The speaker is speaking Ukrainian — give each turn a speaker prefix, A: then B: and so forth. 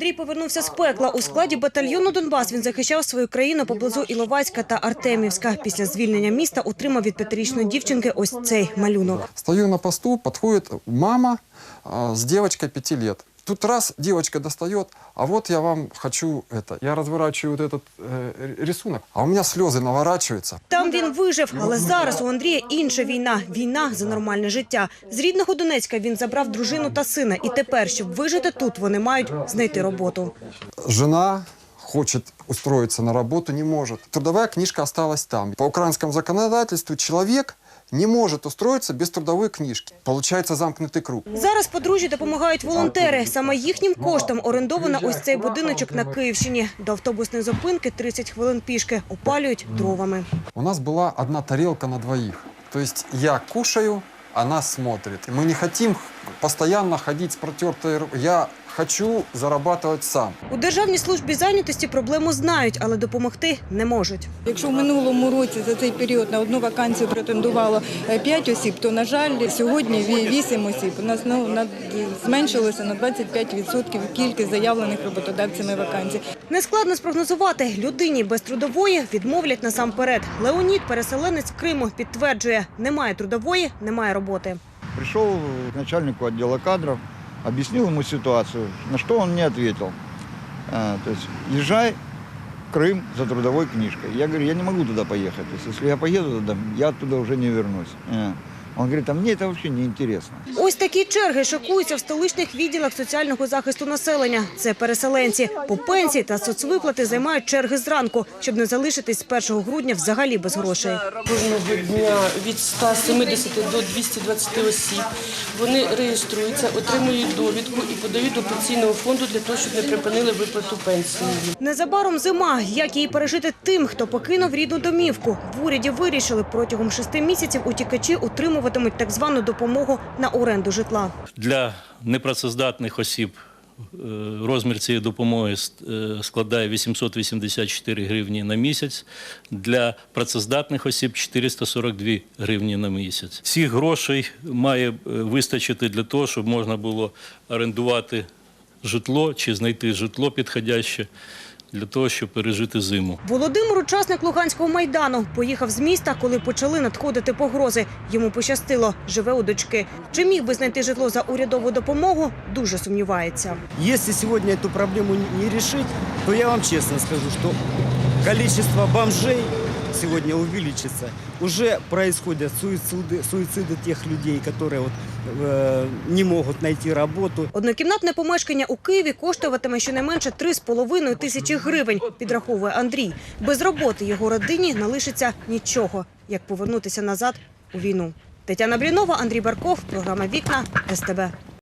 A: Андрій повернувся з пекла. У складі батальйону Донбас він захищав свою країну поблизу Іловайська та Артемівська. Після звільнення міста отримав від п'ятирічної дівчинки ось цей малюнок.
B: Стою на посту, підходить мама з дівчинкою пяти лет. Тут раз девочка достает, а вот я вам хочу это. Я разворачиваю вот этот э, рисунок, а у меня слезы наворачиваются.
A: Там він вижив, але зараз у Андрія інша війна – війна за нормальне життя. З рідного Донецька він забрав дружину та сина. І тепер, щоб вижити тут, вони мають знайти роботу.
B: Жена хочет устроиться на работу, не может. Трудовая книжка осталась там. По украинскому законодательству человек не может устроиться без трудовой книжки. Получается замкнутый круг.
A: Зараз подружжю допомагають волонтери. Саме їхнім коштом орендовано ось цей будиночок на Київщині. До автобусної зупинки 30 хвилин пішки. Опалюють дровами.
B: У нас была одна тарелка на двоих. То есть я кушаю, она смотрит. Мы не хотим постоянно ходить с протертой рукой. Я хочу зарабатывать сам.
A: У Державній службі зайнятості проблему знають, але допомогти не можуть.
C: Якщо в минулому році за цей період на одну вакансію претендувало 5 осіб, то на жаль сьогодні 8 осіб. У нас ну, на- зменшилося на 25% кількість заявлених роботодавцями вакансій.
A: Нескладно спрогнозувати. Людині без трудової відмовлять насамперед. Леонід, переселенець Криму, підтверджує – немає трудової, немає роботи.
D: Пришел к начальнику отдела кадров, объяснил ему ситуацию, на что он мне ответил. То есть, езжай в Крым за трудовой книжкой. Я говорю, я не могу туда поехать. То есть, если я поеду туда, я оттуда уже не вернусь. Он говорит, а мне это вообще не интересно.
A: Ось такі черги шокуються в столичних відділах соціального захисту населення. Це переселенці. По пенсії та соцвиплати займають черги зранку, щоб не залишитись з 1 грудня взагалі без грошей.
E: Кожного дня від 170 до 220 осіб. Вони реєструються, отримують довідку і подають до пенсійного фонду для того, щоб не припинили виплату пенсії.
A: Незабаром зима. Як її пережити тим, хто покинув рідну домівку? В уряді вирішили, протягом шести місяців утікачі утримуватимуть так звану допомогу на оренду житла.
F: Для непрацездатних осіб е, розмір цієї допомоги е, складає 884 гривні на місяць, для працездатних осіб 442 гривні на місяць. Цих грошей має е, вистачити для того, щоб можна було орендувати житло чи знайти житло підходяще для того, щоб пережити зиму.
A: Володимир, учасник Луганського майдану, поїхав з міста, коли почали надходити погрози. Йому пощастило, живе у дочки. Чи міг би знайти житло за урядову допомогу? Дуже сумнівається.
G: Якщо сьогодні цю проблему не вирішити, то я вам чесно скажу, що кількість бомжей сьогодні увеличится Уже происходят суициды, суициды тех людей, которые вот, э, не могут найти работу.
A: Однокімнатне помешкання у Києві коштуватиме щонайменше 3,5 тисячі гривень, підраховує Андрій. Без роботи його родині не лишиться нічого, як повернутися назад у війну. Тетяна Брінова, Андрій Барков, програма «Вікна», СТБ.